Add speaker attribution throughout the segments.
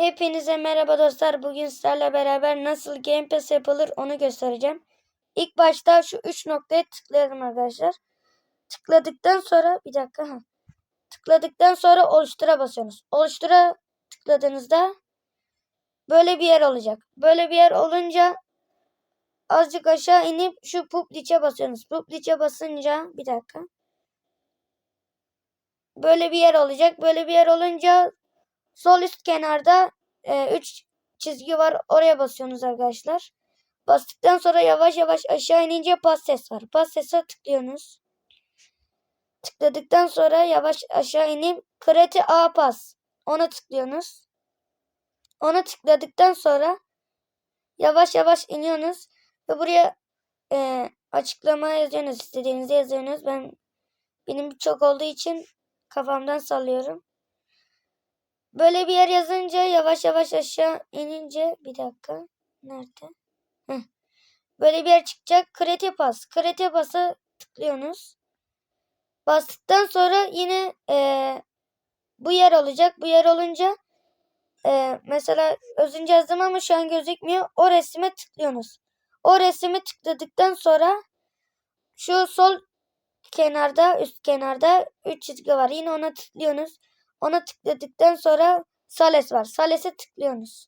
Speaker 1: Hepinize merhaba dostlar. Bugün sizlerle beraber nasıl Game Pass yapılır onu göstereceğim. İlk başta şu 3 noktaya tıklayalım arkadaşlar. Tıkladıktan sonra bir dakika. Ha. Tıkladıktan sonra oluştura basıyorsunuz. Oluştura tıkladığınızda böyle bir yer olacak. Böyle bir yer olunca azıcık aşağı inip şu publish'e basıyorsunuz. Publish'e basınca bir dakika. Böyle bir yer olacak. Böyle bir yer olunca Sol üst kenarda 3 çizgi var. Oraya basıyorsunuz arkadaşlar. Bastıktan sonra yavaş yavaş aşağı inince pas ses var. Pas sese tıklıyorsunuz. Tıkladıktan sonra yavaş aşağı inip Create A pas. Ona tıklıyorsunuz. Ona tıkladıktan sonra yavaş yavaş iniyorsunuz. Ve buraya e, açıklama yazıyorsunuz. İstediğinizi yazıyorsunuz. Ben benim çok olduğu için kafamdan sallıyorum. Böyle bir yer yazınca yavaş yavaş aşağı inince bir dakika. Nerede? Heh. Böyle bir yer çıkacak. Kredi pas. Kredi pası tıklıyorsunuz. Bastıktan sonra yine e, bu yer olacak. Bu yer olunca e, mesela özünce yazdım ama şu an gözükmüyor. O resime tıklıyorsunuz. O resime tıkladıktan sonra şu sol kenarda üst kenarda 3 çizgi var. Yine ona tıklıyorsunuz. Ona tıkladıktan sonra Sales var. Sales'e tıklıyorsunuz.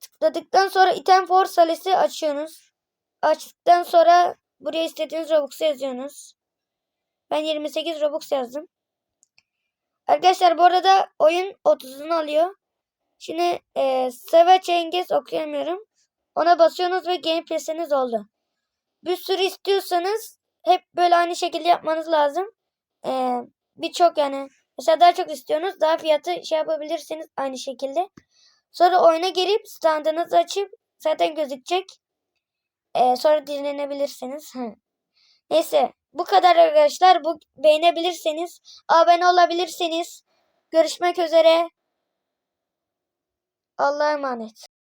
Speaker 1: Tıkladıktan sonra item for Sales'i açıyorsunuz. Açtıktan sonra buraya istediğiniz Robux'u yazıyorsunuz. Ben 28 Robux yazdım. Arkadaşlar bu arada oyun 30'unu alıyor. Şimdi e, Save Changes okuyamıyorum. Ona basıyorsunuz ve Game Pass'iniz oldu. Bir sürü istiyorsanız hep böyle aynı şekilde yapmanız lazım. E, Birçok yani Mesela daha çok istiyorsunuz. Daha fiyatı şey yapabilirsiniz aynı şekilde. Sonra oyuna girip standınızı açıp zaten gözükecek. Ee, sonra dinlenebilirsiniz. Neyse bu kadar arkadaşlar. Bu beğenebilirseniz abone olabilirsiniz. Görüşmek üzere. Allah'a emanet.